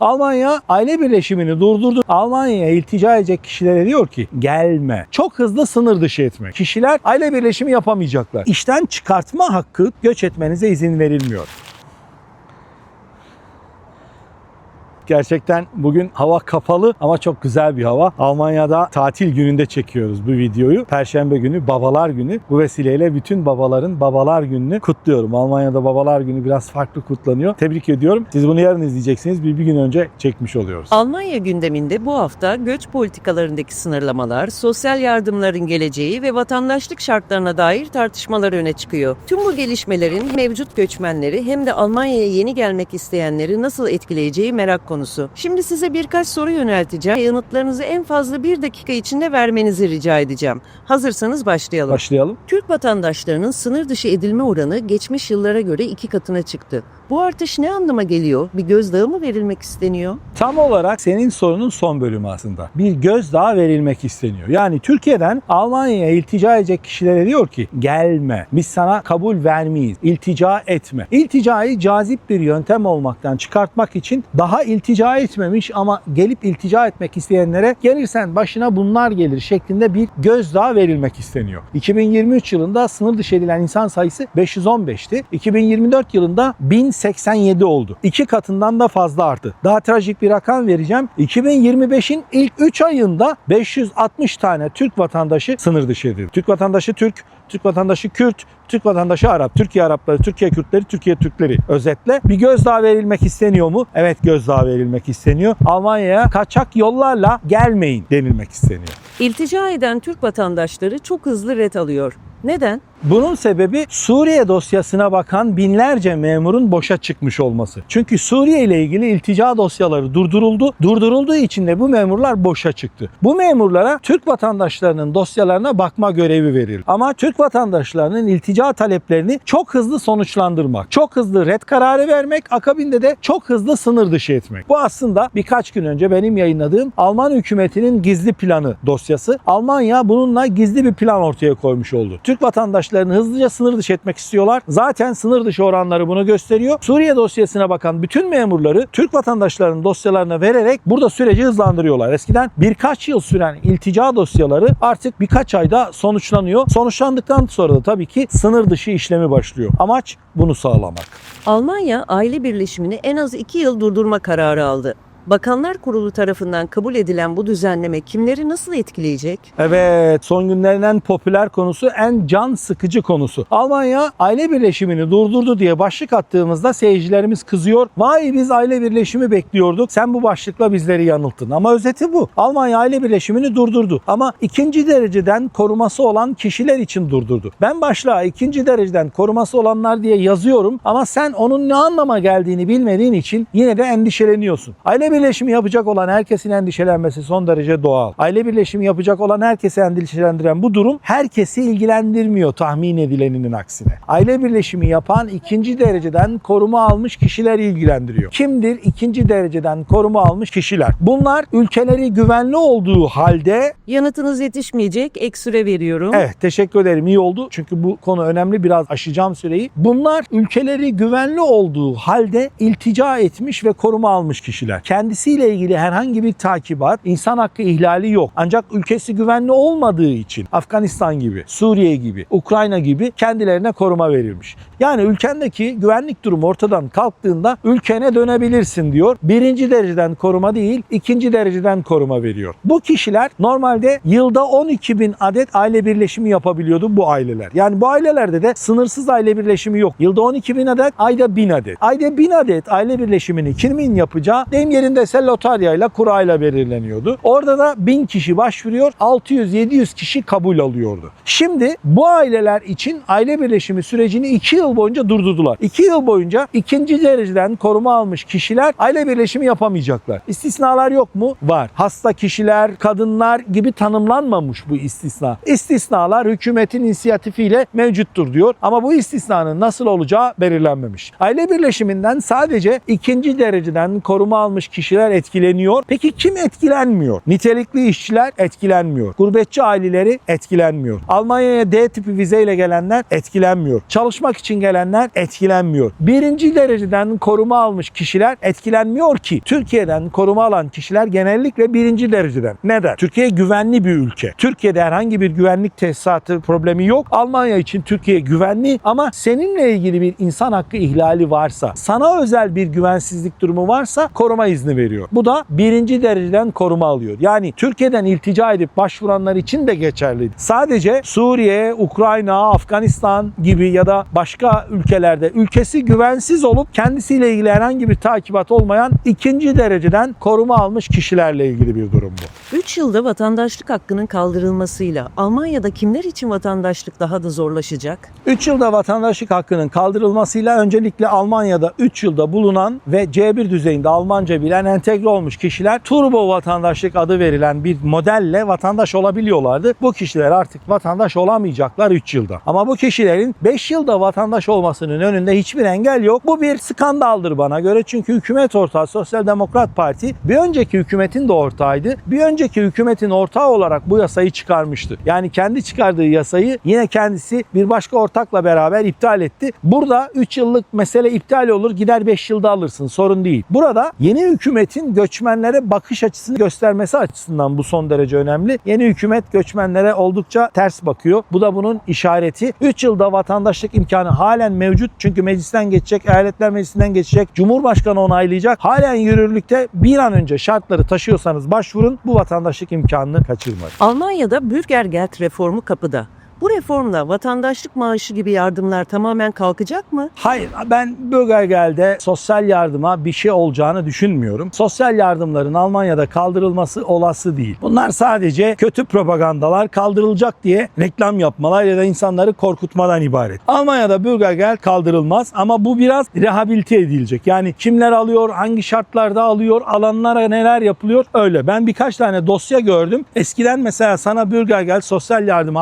Almanya aile birleşimini durdurdu. Almanya'ya iltica edecek kişilere diyor ki gelme. Çok hızlı sınır dışı etmek. Kişiler aile birleşimi yapamayacaklar. İşten çıkartma hakkı göç etmenize izin verilmiyor. Gerçekten bugün hava kapalı ama çok güzel bir hava. Almanya'da tatil gününde çekiyoruz bu videoyu. Perşembe günü babalar günü. Bu vesileyle bütün babaların babalar gününü kutluyorum. Almanya'da babalar günü biraz farklı kutlanıyor. Tebrik ediyorum. Siz bunu yarın izleyeceksiniz. Bir, bir gün önce çekmiş oluyoruz. Almanya gündeminde bu hafta göç politikalarındaki sınırlamalar, sosyal yardımların geleceği ve vatandaşlık şartlarına dair tartışmalar öne çıkıyor. Tüm bu gelişmelerin mevcut göçmenleri hem de Almanya'ya yeni gelmek isteyenleri nasıl etkileyeceği merak. Şimdi size birkaç soru yönelteceğim. Yanıtlarınızı en fazla bir dakika içinde vermenizi rica edeceğim. Hazırsanız başlayalım. Başlayalım. Türk vatandaşlarının sınır dışı edilme oranı geçmiş yıllara göre iki katına çıktı. Bu artış ne anlama geliyor? Bir gözdağı mı verilmek isteniyor? Tam olarak senin sorunun son bölümü aslında. Bir gözdağı verilmek isteniyor. Yani Türkiye'den Almanya'ya iltica edecek kişilere diyor ki gelme. Biz sana kabul vermeyiz. İltica etme. İlticayı cazip bir yöntem olmaktan çıkartmak için daha iltica etmemiş ama gelip iltica etmek isteyenlere gelirsen başına bunlar gelir şeklinde bir gözdağı verilmek isteniyor. 2023 yılında sınır dışı edilen insan sayısı 515'ti. 2024 yılında 1087 oldu. İki katından da fazla arttı. Daha trajik bir rakam vereceğim. 2025'in ilk 3 ayında 560 tane Türk vatandaşı sınır dışı edildi. Türk vatandaşı Türk, Türk vatandaşı Kürt, Türk vatandaşı Arap, Türkiye Arapları, Türkiye Kürtleri, Türkiye Türkleri özetle. Bir gözdağı verilmek isteniyor mu? Evet gözdağı verilmek isteniyor. Almanya'ya kaçak yollarla gelmeyin denilmek isteniyor. İltica eden Türk vatandaşları çok hızlı ret alıyor. Neden? Bunun sebebi Suriye dosyasına bakan binlerce memurun boşa çıkmış olması. Çünkü Suriye ile ilgili iltica dosyaları durduruldu. Durdurulduğu için de bu memurlar boşa çıktı. Bu memurlara Türk vatandaşlarının dosyalarına bakma görevi verildi. Ama Türk vatandaşlarının iltica taleplerini çok hızlı sonuçlandırmak, çok hızlı red kararı vermek, akabinde de çok hızlı sınır dışı etmek. Bu aslında birkaç gün önce benim yayınladığım Alman hükümetinin gizli planı dosyası. Almanya bununla gizli bir plan ortaya koymuş oldu. Türk vatandaşlarını hızlıca sınır dışı etmek istiyorlar. Zaten sınır dışı oranları bunu gösteriyor. Suriye dosyasına bakan bütün memurları Türk vatandaşlarının dosyalarına vererek burada süreci hızlandırıyorlar. Eskiden birkaç yıl süren iltica dosyaları artık birkaç ayda sonuçlanıyor. Sonuçlandıktan sonra da tabii ki sınır dışı işlemi başlıyor. Amaç bunu sağlamak. Almanya aile birleşimini en az iki yıl durdurma kararı aldı. Bakanlar Kurulu tarafından kabul edilen bu düzenleme kimleri nasıl etkileyecek? Evet, son günlerin en popüler konusu, en can sıkıcı konusu. Almanya aile birleşimini durdurdu diye başlık attığımızda seyircilerimiz kızıyor. Vay biz aile birleşimi bekliyorduk. Sen bu başlıkla bizleri yanılttın. Ama özeti bu. Almanya aile birleşimini durdurdu. Ama ikinci dereceden koruması olan kişiler için durdurdu. Ben başlığa ikinci dereceden koruması olanlar diye yazıyorum ama sen onun ne anlama geldiğini bilmediğin için yine de endişeleniyorsun. Aile birleşimi yapacak olan herkesin endişelenmesi son derece doğal. Aile birleşimi yapacak olan herkesi endişelendiren bu durum herkesi ilgilendirmiyor tahmin edileninin aksine. Aile birleşimi yapan ikinci dereceden koruma almış kişiler ilgilendiriyor. Kimdir ikinci dereceden koruma almış kişiler? Bunlar ülkeleri güvenli olduğu halde Yanıtınız yetişmeyecek, ek süre veriyorum. Evet teşekkür ederim iyi oldu. Çünkü bu konu önemli biraz aşacağım süreyi. Bunlar ülkeleri güvenli olduğu halde iltica etmiş ve koruma almış kişiler. Kendisiyle ilgili herhangi bir takibat, insan hakkı ihlali yok. Ancak ülkesi güvenli olmadığı için Afganistan gibi, Suriye gibi, Ukrayna gibi kendilerine koruma verilmiş. Yani ülkendeki güvenlik durumu ortadan kalktığında ülkene dönebilirsin diyor. Birinci dereceden koruma değil, ikinci dereceden koruma veriyor. Bu kişiler normalde yılda 12 bin adet aile birleşimi yapabiliyordu bu aileler. Yani bu ailelerde de sınırsız aile birleşimi yok. Yılda 12 bin adet, ayda 1000 adet. Ayda 1000 adet aile birleşimini kimin yapacağı deyim yerindeyse lotarya ile kura ile belirleniyordu. Orada da 1000 kişi başvuruyor, 600-700 kişi kabul alıyordu. Şimdi bu aileler için aile birleşimi sürecini 2 yıl boyunca durdurdular. 2 yıl boyunca ikinci dereceden koruma almış kişiler aile birleşimi yapamayacaklar. İstisnalar yok mu? Var. Hasta kişiler, kadınlar gibi tanımlanmamış bu istisna. İstisnalar hükümetin inisiyatifiyle mevcuttur diyor ama bu istisnanın nasıl olacağı belirlenmemiş. Aile birleşiminden sadece ikinci dereceden koruma almış kişiler kişiler etkileniyor. Peki kim etkilenmiyor? Nitelikli işçiler etkilenmiyor. Gurbetçi aileleri etkilenmiyor. Almanya'ya D tipi vizeyle gelenler etkilenmiyor. Çalışmak için gelenler etkilenmiyor. Birinci dereceden koruma almış kişiler etkilenmiyor ki. Türkiye'den koruma alan kişiler genellikle birinci dereceden. Neden? Türkiye güvenli bir ülke. Türkiye'de herhangi bir güvenlik tesisatı problemi yok. Almanya için Türkiye güvenli ama seninle ilgili bir insan hakkı ihlali varsa, sana özel bir güvensizlik durumu varsa koruma izni veriyor. Bu da birinci dereceden koruma alıyor. Yani Türkiye'den iltica edip başvuranlar için de geçerli. Sadece Suriye, Ukrayna, Afganistan gibi ya da başka ülkelerde ülkesi güvensiz olup kendisiyle ilgili herhangi bir takibat olmayan ikinci dereceden koruma almış kişilerle ilgili bir durum bu. 3 yılda vatandaşlık hakkının kaldırılmasıyla Almanya'da kimler için vatandaşlık daha da zorlaşacak? 3 yılda vatandaşlık hakkının kaldırılmasıyla öncelikle Almanya'da 3 yılda bulunan ve C1 düzeyinde Almanca bilen entegre olmuş kişiler turbo vatandaşlık adı verilen bir modelle vatandaş olabiliyorlardı. Bu kişiler artık vatandaş olamayacaklar 3 yılda. Ama bu kişilerin 5 yılda vatandaş olmasının önünde hiçbir engel yok. Bu bir skandaldır bana göre çünkü hükümet ortağı Sosyal Demokrat Parti bir önceki hükümetin de ortağıydı. Bir önceki hükümetin ortağı olarak bu yasayı çıkarmıştı. Yani kendi çıkardığı yasayı yine kendisi bir başka ortakla beraber iptal etti. Burada 3 yıllık mesele iptal olur gider 5 yılda alırsın sorun değil. Burada yeni hükümetin göçmenlere bakış açısını göstermesi açısından bu son derece önemli. Yeni hükümet göçmenlere oldukça ters bakıyor. Bu da bunun işareti. 3 yılda vatandaşlık imkanı halen mevcut. Çünkü meclisten geçecek, eyaletler meclisinden geçecek. Cumhurbaşkanı onaylayacak. Halen yürürlükte bir an önce şartları taşıyorsanız başvurun. Bu vatandaşlık imkanını kaçırmayın. Almanya'da Bürgergeld reformu kapıda. Bu reformla vatandaşlık maaşı gibi yardımlar tamamen kalkacak mı? Hayır ben Bürgergeld'e sosyal yardıma bir şey olacağını düşünmüyorum. Sosyal yardımların Almanya'da kaldırılması olası değil. Bunlar sadece kötü propagandalar kaldırılacak diye reklam yapmalar ya da insanları korkutmadan ibaret. Almanya'da Bürgergeld kaldırılmaz ama bu biraz rehabilite edilecek. Yani kimler alıyor, hangi şartlarda alıyor, alanlara neler yapılıyor öyle. Ben birkaç tane dosya gördüm. Eskiden mesela sana Bürgergeld sosyal yardım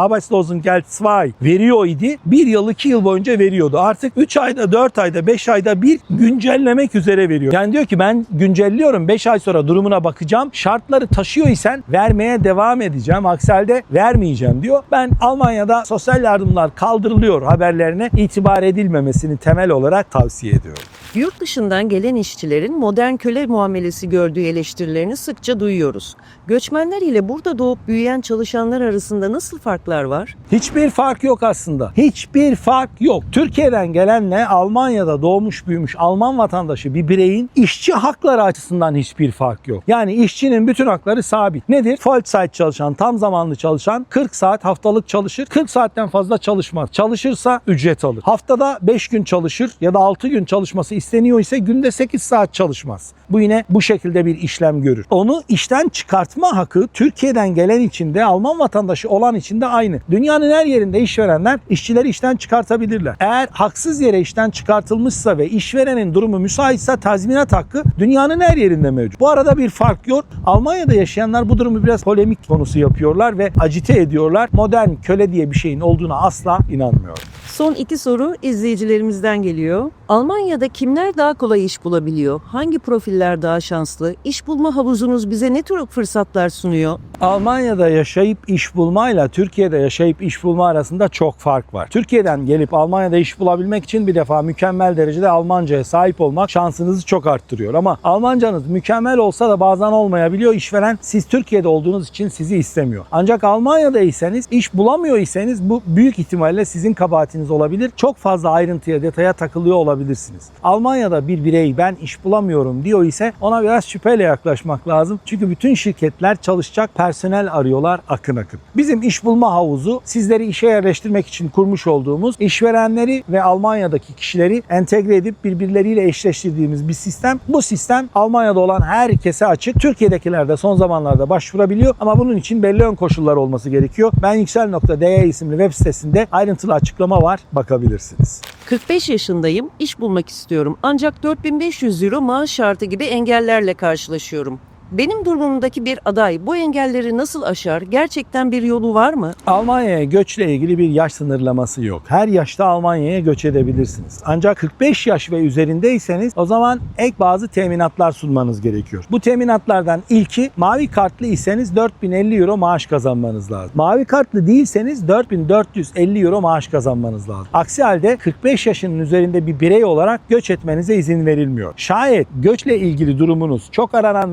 Arbeitslosengeld 2 veriyor idi. Bir yıl, iki yıl boyunca veriyordu. Artık 3 ayda, 4 ayda, 5 ayda bir güncellemek üzere veriyor. Yani diyor ki ben güncelliyorum 5 ay sonra durumuna bakacağım. Şartları taşıyor isen vermeye devam edeceğim. Aksi halde vermeyeceğim diyor. Ben Almanya'da sosyal yardımlar kaldırılıyor haberlerine itibar edilmemesini temel olarak tavsiye ediyorum. Yurt dışından gelen işçilerin modern köle muamelesi gördüğü eleştirilerini sıkça duyuyoruz. Göçmenler ile burada doğup büyüyen çalışanlar arasında nasıl farklar var? Hiçbir fark yok aslında. Hiçbir fark yok. Türkiye'den gelenle Almanya'da doğmuş büyümüş Alman vatandaşı bir bireyin işçi hakları açısından hiçbir fark yok. Yani işçinin bütün hakları sabit. Nedir? Vollzeit çalışan, tam zamanlı çalışan 40 saat haftalık çalışır. 40 saatten fazla çalışmaz. Çalışırsa ücret alır. Haftada 5 gün çalışır ya da 6 gün çalışması isteniyor ise günde 8 saat çalışmaz. Bu yine bu şekilde bir işlem görür. Onu işten çıkartma hakkı Türkiye'den gelen için de Alman vatandaşı olan için de aynı. Dünyanın her yerinde işverenler işçileri işten çıkartabilirler. Eğer haksız yere işten çıkartılmışsa ve işverenin durumu müsaitse tazminat hakkı dünyanın her yerinde mevcut. Bu arada bir fark yok. Almanya'da yaşayanlar bu durumu biraz polemik konusu yapıyorlar ve acite ediyorlar. Modern köle diye bir şeyin olduğuna asla inanmıyorum. Son iki soru izleyicilerimizden geliyor. Almanya'da kimler daha kolay iş bulabiliyor? Hangi profiller daha şanslı? İş bulma havuzunuz bize ne tür fırsatlar sunuyor? Almanya'da yaşayıp iş bulmayla Türkiye'de yaşayıp iş bulma arasında çok fark var. Türkiye'den gelip Almanya'da iş bulabilmek için bir defa mükemmel derecede Almanca'ya sahip olmak şansınızı çok arttırıyor. Ama Almancanız mükemmel olsa da bazen olmayabiliyor. İşveren siz Türkiye'de olduğunuz için sizi istemiyor. Ancak Almanya'daysanız iş bulamıyor iseniz bu büyük ihtimalle sizin kabahatiniz olabilir. Çok fazla ayrıntıya, detaya takılıyor olabilirsiniz. Almanya'da bir birey ben iş bulamıyorum diyor ise ona biraz şüpheyle yaklaşmak lazım. Çünkü bütün şirketler çalışacak personel arıyorlar akın akın. Bizim iş bulma havuzu sizleri işe yerleştirmek için kurmuş olduğumuz işverenleri ve Almanya'daki kişileri entegre edip birbirleriyle eşleştirdiğimiz bir sistem. Bu sistem Almanya'da olan herkese açık. Türkiye'dekiler de son zamanlarda başvurabiliyor ama bunun için belli ön koşullar olması gerekiyor. Ben yüksel.de isimli web sitesinde ayrıntılı açıklama var bakabilirsiniz. 45 yaşındayım, iş bulmak istiyorum. Ancak 4500 euro maaş şartı gibi engellerle karşılaşıyorum. Benim durumumdaki bir aday bu engelleri nasıl aşar? Gerçekten bir yolu var mı? Almanya'ya göçle ilgili bir yaş sınırlaması yok. Her yaşta Almanya'ya göç edebilirsiniz. Ancak 45 yaş ve üzerindeyseniz o zaman ek bazı teminatlar sunmanız gerekiyor. Bu teminatlardan ilki mavi kartlı iseniz 4050 euro maaş kazanmanız lazım. Mavi kartlı değilseniz 4450 euro maaş kazanmanız lazım. Aksi halde 45 yaşının üzerinde bir birey olarak göç etmenize izin verilmiyor. Şayet göçle ilgili durumunuz çok aranan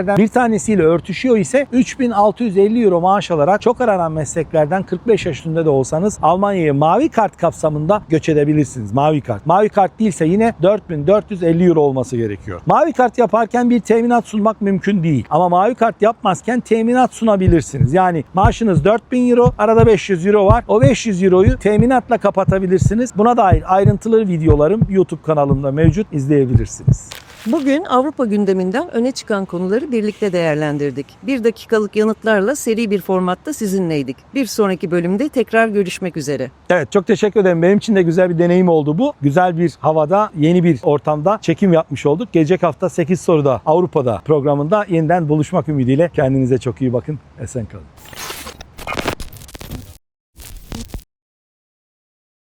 mesleklerden bir tanesiyle örtüşüyor ise 3650 euro maaş alarak çok aranan mesleklerden 45 yaş üstünde de olsanız Almanya'ya mavi kart kapsamında göç edebilirsiniz. Mavi kart. Mavi kart değilse yine 4450 euro olması gerekiyor. Mavi kart yaparken bir teminat sunmak mümkün değil. Ama mavi kart yapmazken teminat sunabilirsiniz. Yani maaşınız 4000 euro, arada 500 euro var. O 500 euroyu teminatla kapatabilirsiniz. Buna dair ayrıntılı videolarım YouTube kanalımda mevcut izleyebilirsiniz. Bugün Avrupa gündeminden öne çıkan konuları birlikte değerlendirdik. Bir dakikalık yanıtlarla seri bir formatta sizinleydik. Bir sonraki bölümde tekrar görüşmek üzere. Evet çok teşekkür ederim. Benim için de güzel bir deneyim oldu bu. Güzel bir havada, yeni bir ortamda çekim yapmış olduk. Gelecek hafta 8 soruda Avrupa'da programında yeniden buluşmak ümidiyle kendinize çok iyi bakın. Esen kalın.